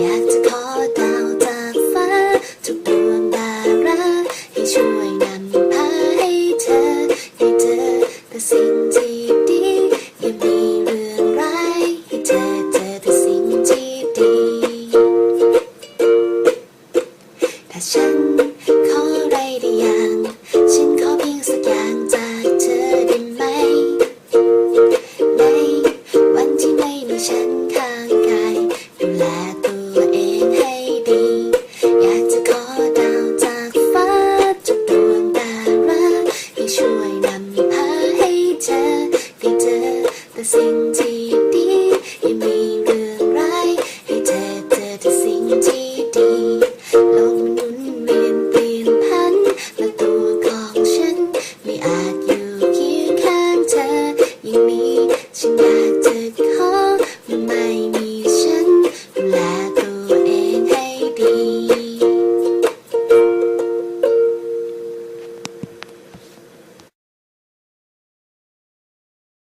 อยากจะขอดาวจากฟ้าทุดวงดาราให้ช่วยนำพาให้เธอได้เจอแต่สิ่งที่ดีอย่ามีเรื่องร้ายให้เธอเจอแต่สิ่งที่ดีถ้าฉัน แต่สิ่งที่ดียังมีเรื่องร้ายให้เธอเจอแต่สิ่งที่